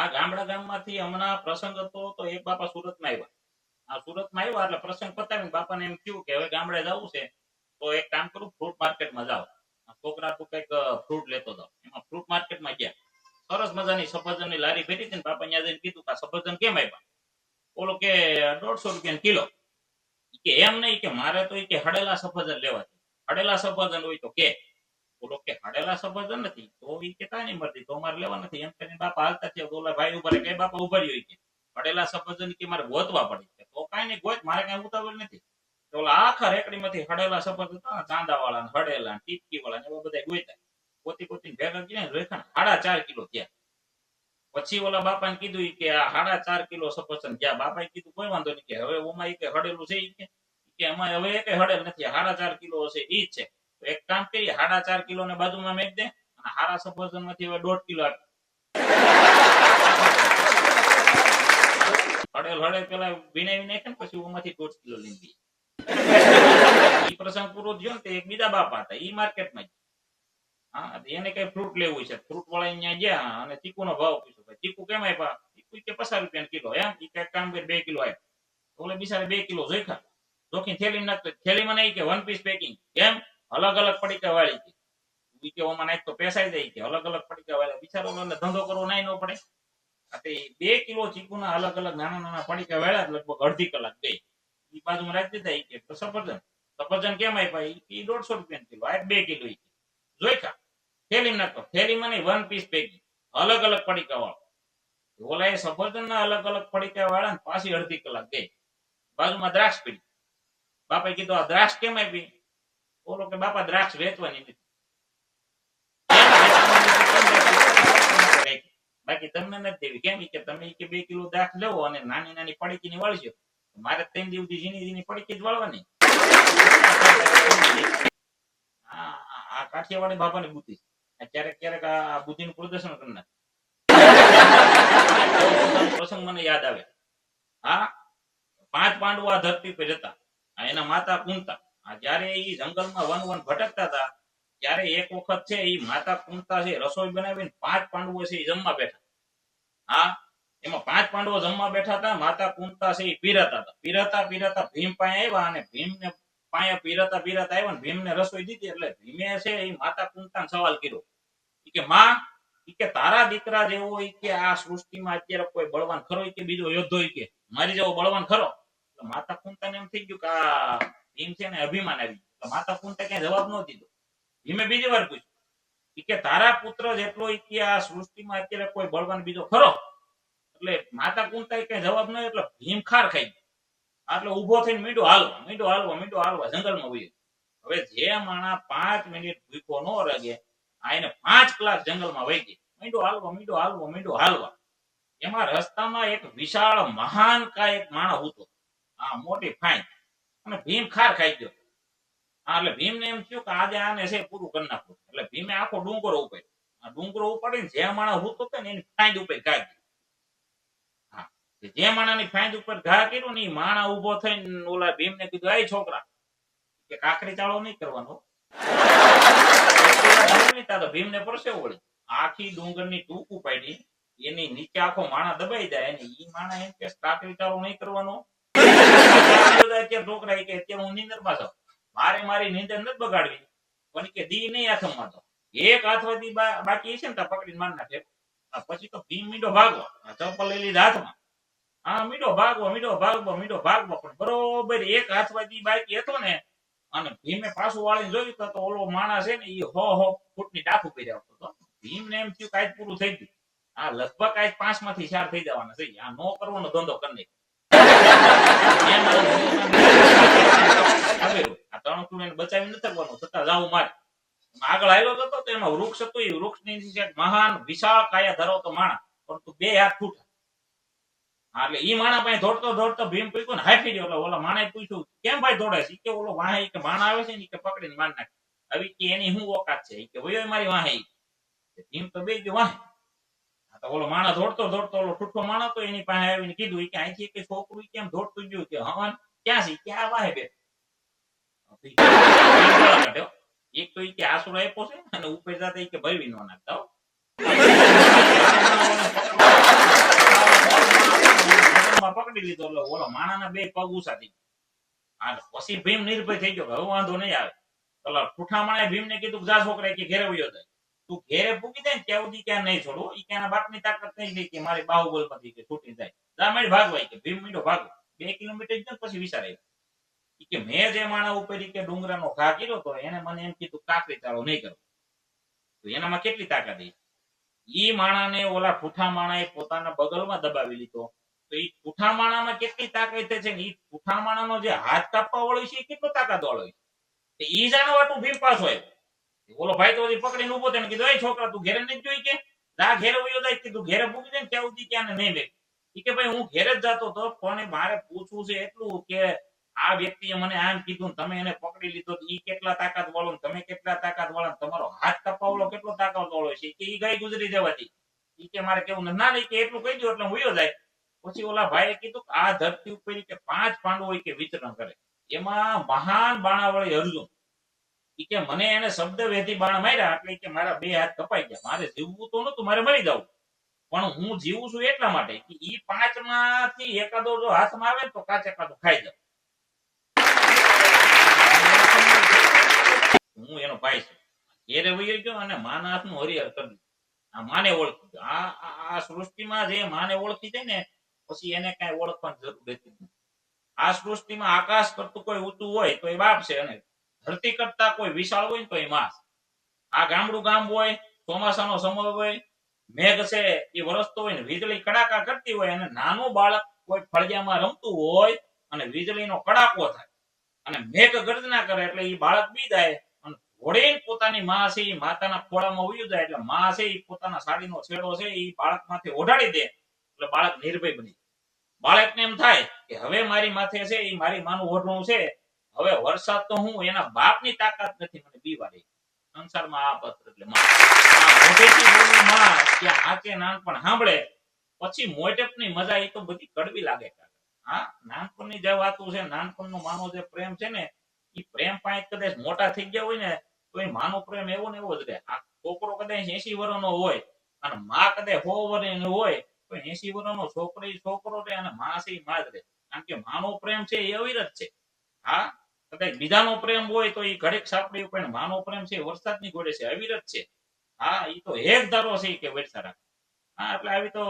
આ ગામડા ગામમાંથી હમણાં પ્રસંગ હતો તો એક બાપા સુરતમાં આવ્યા. આ સુરતમાં આવ્યા એટલે પ્રસંગ પતાવીને બાપાને એમ થયું કે હવે ગામડે જવું છે, તો એક કામ કરું ફ્રૂટ માર્કેટમાં જાઓ. છોકરા તો કંઈક ફ્રૂટ લેતો હતો એમાં ફ્રૂટ માર્કેટમાં ગયા. સરસ મજાની સફરજનની લારી ભેટી હતી ને બાપા અહીંયા જઈને કીધું કે સફરજન કેમ આપ્યા? ઓલો કે, દોઢસો રૂપિયા કિલો. કે એમ નહીં કે મારે તો કે હડેલા સફરજન લેવા છે. હડેલા સફરજન હોય તો કે. ઓલો કે હડેલા શબ્દ નથી. તો એ કે કાંઈ મરતી તો અમારે લેવા નથી. એમ કરીને બાપા હાલતા થયા બોલા ભાઈ ઉપર કે બાપા ઊભા રહ્યો કે હડેલા શબ્દ કે મારે ગોતવા પડે છે. તો કાંઈ નહીં ગોત, મારે કાંઈ ઉતાવળ નથી. તો ઓલા આખા રેકડીમાંથી હડેલા શબ્દ હતા ચાંદા વાળા હડેલા ટીપકી વાળા એવા બધા ગોતા પોતી પોતી ભેગા ગયા ને રેખા સાડા ચાર કિલો થયા. પછી ઓલા બાપાને કીધું કે આ સાડા ચાર કિલો સફરજન ગયા. બાપાએ કીધું, કોઈ વાંધો નહીં. કે હવે ઓમાં કે હડેલું છે કે. એમાં હવે કઈ હડેલ નથી. સાડા ચાર કિલો હશે એ જ છે. એક કામ કરીએ સાડા ચાર કિલો ને બાજુમાં મેક દે, અને હારા સફરજનમાંથી હવે દોઢ કિલો આપી હડેલ હડેલ પેલા વિનાવી નાખે ને પછી ઓમાંથી દોઢ કિલો લઈ દઈએ ઈ પ્રસંગ પૂરો થયો ને તે એક બીજા બાપા હતા, ઈ માર્કેટમાં હા, તો એને કઈ ફ્રૂટ લેવું છે? ફ્રૂટ વાળા અહીંયા ગયા, અને ચીકુ નો ભાવ પૂછ્યો, ભાઈ, ચીકુ કેમ આપ્યા ચીકુ કે, પચાસ રૂપિયા કિલો. એમ, ઈ કંઈક કામ કરી બે કિલો આપ્યા ઓલે બિચારે બે કિલો જોઈખા જોખી થેલી નાખતો, થેલીમાં નહીં કે વન પીસ પેકિંગ કેમ અલગ અલગ પડીકા વાળી છે. ઈ નાખ તો પેસાઈ જાય કે અલગ અલગ પડીકા વાળી. બિચારો ધંધો કરવો નાય ન પડે. આ બે કિલો ચીકુના અલગ અલગ નાના નાના પડીકા વાળ્યા લગભગ અડધી કલાક બે. ઈ બાજુમાં રાખી દીધા કે સફરજન. સફરજન કેમ આપ્યા? ઈ દોઢસો રૂપિયા કિલો. આ બે કિલો ઈ જોઈખા થેલી નાખો. થેલીમાં નહીં વન પીસ પેકી અલગ અલગ પડીકા વાળો. ઓલા એ સફરજન ના અલગ અલગ પડીકા વાળા ને પાછી અડધી કલાક ગઈ બાજુમાં દ્રાક્ષ પડી. બાપે કીધું, આ દ્રાક્ષ કેમ આપી? ઓલો કે બાપા દ્રાક્ષ વેચવાની નથી. બાકી તમને નથી દેવી. કેમ? કે તમે કે બે કિલો દ્રાક્ષ લેવો અને નાની નાની પડીકી ની વાળશો મારે ત્રણ દિવસથી ઝીણી ઝીણી પડીકી જ વાળવાની. આ કાઠિયાવાડી બાપાની બુદ્ધિ ક્યારેક ક્યારેક આ બુદ્ધિનું પ્રદર્શન કરી નાખે. પ્રસંગ મને યાદ આવે. હા, પાંચ પાંડવો આ ધરતી પર હતા એના માતા કુંતા જયારે ઈ જંગલમાં વન વન ભટકતા હતા, ત્યારે એક વખત છે ઈ માતા કુંતા છે રસોઈ બનાવીને પાંચ પાંડવો છે એ જમવા બેઠા. હા, એમાં પાંચ પાંડવો જમવા બેઠા હતા, માતા કુંતા છે એ પીરતા હતા. પીરતા પીરતા ભીમ પાસે આવ્યા અને ભીમને પાસે પીરતા પીરતા આવ્યા ને ભીમને રસોઈ દીધી એટલે ભીમે છે એ માતા કુંતા સવાલ કર્યો. કે, માં કે તારા દીકરા જેવો હોય કે આ સૃષ્ટિમાં અત્યારે કોઈ બળવાન ખરો કે, બીજો યોદ્ધો કે? મારી જેવો બળવાન ખરો? માતા કુંતાને એમ થઈ ગયું કે, આ ભીમ છે ને અભિમાન આવી માતા કુંતા ક્યાંય જવાબ ન દીધો. ભીમે બીજી વાર પૂછ્યું. કે તારા પુત્ર જેટલો ઇતિહાસ સૃષ્ટિમાં અત્યારે કોઈ બળવાન બીજો ખરો? એટલે માતા કુંતા કઈ જવાબ ન એટલે ભીમખાર ખાઈ એટલે ઊભો થઈને મીંડો હાલવા મીંડો હાલવા મીંડો હાલવા જંગલમાં વહી હવે જે માણા પાંચ મિનિટ ભૂખો ન રગે, આ એને પાંચ કલાક જંગલમાં વહી ગઈ મીંડો હાલવા મીંડો હાલવા મીંડો હાલવા. એમાં રસ્તામાં એક વિશાળ મહાન કા એક માણસ હતો. આ મોટી ફાઈન અને ભીમ ખાર ખાઈ ગયો. હા એટલે ભીમને એમ થયું કે આજે આને છે પૂરું કરી નાખવું એટલે ભીમે આખો ડુંગર ઉપર આ ડુંગરો જે માણા હૂતો હતો ને એની ફાઈન ઉપર ઘા હા જે માણાની ફાઈન ઉપર ઘા કર્યું ને માણા ઊભો થઈને ઓલા ભીમને કીધું, આય છોકરા, કે કાકરી ચાળો નહીં કરવાનો ભીમ ને પરસે વળી આખી ડુંગરની ટૂંક ઉપાડી એની નીચે આખો માણા દબાઈ જાય અને ઈ માણા એમ કે કાકરી ચાળો નહીં કરવાનો ભીમ મીડો ભાગો ચપ્પલ લઈ લીધા હાથમાં. હા, મીંડો ભાગવો, મીંડો મીંડો ભાગવો. પણ બરોબર એક હાથવાથી બાકી હતો ને, અને ભીમે પાછું વાળીને જોયું તો ઓલો માણસ છે ને એ હો હો, ફૂટની ડાકુ કરી આવતો હતો ભીમને એમ થયું કાંઈ પૂરું થઈ ગયું. આ લગભગ કાંઈ પાંચમાંથી ચાર થઈ જવાના છે. આ નો કરવાનો ધંધો કરી નાખ્યો. આ ત્રણ જાવું મારે એ માણસ પાસે દોડતો દોડતો ભીમ પૂછ્યું ને હાફી ગયો એટલે ઓલા માણે પૂછ્યું કેમ ભાઈ દોડે છે કે ઓલો વાહે કે માણ આવે છે ને કે પકડીને માર. નાખે આવી કે એની શું ઓકાત છે કે વયો મારી વાહે ભીમ તો બે ગયો વાહે ઓલો માણસ દોડતો દોડતો ઓલો ઠૂઠો માણસ તો એની પાસે આવીને કીધું કે અહીંથી કે છોકરું કેમ દોડતું ગયું કે હવન ક્યાં છે? ક્યાં વાહે બે. એક તો કે આસુર આપ્યો છે અને ઉપર જાતે કે ભરવી ન નાખતા. પકડી લીધો, એટલે ઓલો માણાના બે પગ ઉસા થઈ ગયા. પછી ભીમ નિર્ભય થઈ ગયો હવે વાંધો નહીં આવે. એટલે ઠૂઠા ભીમ ભીમને કીધું જા છોકરા કે ઘેરે વયો જાય. તું ઘેરે પૂકી દે ને ત્યાં સુધી ક્યાં નહીં છોડવું એ ક્યાંના બાપની તાકાત નહીં ગઈ કે મારી બાહુબલ કે છૂટી જાય. રામાયણ ભાગવાય કે ભીમ મીઠો ભાગો બે કિલોમીટર પછી વિચાર કે મેં જે માણા ઉપર કે ડુંગરાનો ઘા કર્યો તો એને મને એમ કીધું કાકરી ચાલો, નહીં કરો. તો એનામાં કેટલી તાકાત ઈ માણાને ઓલા ઠૂઠા માણાએ પોતાના બગલમાં દબાવી લીધો. તો ઈ ઠૂઠા માણામાં કેટલી તાકાત છે ને? ઈ ઠૂઠા માણાનો જે હાથ કાપવા વાળો છે એ કેટલો તાકાત વાળો છે? તો ઈ જાણો વાટું ભીમ પાછો આવ્યો. ઓલો ભાઈ, તો પકડીને ઊભો થઈને કીધું, એ છોકરા, તું ઘેરે નથી જોઈ કે? જા ઘેરે કીધું, ઘેરે પૂકી દે ને ત્યાં સુધી ત્યાં નહીં લે કે, ભાઈ, હું ઘેરે જ જતો હતો, પણ મારે પૂછવું છે એટલું કે આ વ્યક્તિએ મને આમ કીધું તમે એને પકડી લીધો એ કેટલા તાકાત વાળો તમે કેટલા તાકાત વાળો તમારો હાથ કાપવા કેટલો તાકાત વાળો છે કે એ ગાય ગુજરી જવાથી. એ કે, મારે કેવું. ના નહીં કે એટલું કહી દો એટલે હું જાય. પછી ઓલા ભાઈએ કીધું આ ધરતી ઉપર કે પાંચ પાંડવો કે વિચરણ કરે. એમાં મહાન બાણાવળી અર્જુન કે મને એને શબ્દ વેધી બાણ માર્યા એટલે કે મારા બે હાથ કપાઈ ગયા. મારે જીવવું તો નતું મારે મરી જવું. પણ હું જીવું છું એટલા માટે કે ઈ પાંચમાંથી એકાદો જો હાથમાં આવે તો કાચે કાચું ખાઈ જાવ હું એનો ભાઈ છું. ઘેરે વહી ગયો અને માના હાથનું હરિહર કરી આ માને ઓળખી. આ, આ- સૃષ્ટિમાં જે માને ઓળખી જાય ને, પછી એને કઈ ઓળખવાની જરૂર રહેતી નથી. આ સૃષ્ટિમાં આકાશ કરતું કોઈ ઊંચું હોય તો એ બાપ છે અને ધરતી કરતા કોઈ વિશાળ હોય તો એ માસ આ ગામડું ગામ હોય, ચોમાસાનો સમય હોય, મેઘ છે, એ વરસતો હોય ને, વીજળી કડાકા કરતી હોય અને નાનું બાળક કોઈ ફળિયામાં રમતું હોય અને વીજળીનો કડાકો થાય અને મેઘ ગર્જના કરે એટલે એ બાળક બી જાય અને ઘોડે પોતાની માં છે એ માતાના ખોળામાં ઉયું જાય એટલે માં છે એ પોતાના સાડીનો છેડો છે એ બાળક માથે ઓઢાડી દે એટલે બાળક નિર્ભય બની. બાળકને એમ થાય કે હવે મારી માથે છે એ મારી માનું ઓઢણું છે હવે વરસાદ તો હું એના બાપની તાકાત નથી, મને બીવાડી સંસારમાં આ પત્ર એટલે માં આ મોઢેથી બોલવું માં કે હાચે નાનપણ સાંભળે. પછી મોટપની મજા એ તો બધી કડવી લાગે હા, નાનપણની જે વાતો છે, નાનપણનો માનો જે પ્રેમ છે ને એ પ્રેમ પાંચ કદાચ મોટા થઈ ગયા હોય ને, તો એ માનો પ્રેમ એવો ને એવો જ રહે. આ છોકરો કદાચ એસી વર્ષનો હોય, અને માં કદાચ સો વર્ષની હોય, તો એસી વર્ષનો છોકરો છોકરો રહે અને માં છે માં જ રહે. કારણ કે માનો પ્રેમ છે એ અવિરત છે. હા કદાચ બીજાનો પ્રેમ હોય તો એ ઘડીક સાંપડી પણ માનો પ્રેમ છે વરસાદ વરસાદની ઘોડે છે, અવિરત છે. હા એ તો હેક ધારો છે કે વરસાદ હા, એટલે આવી તો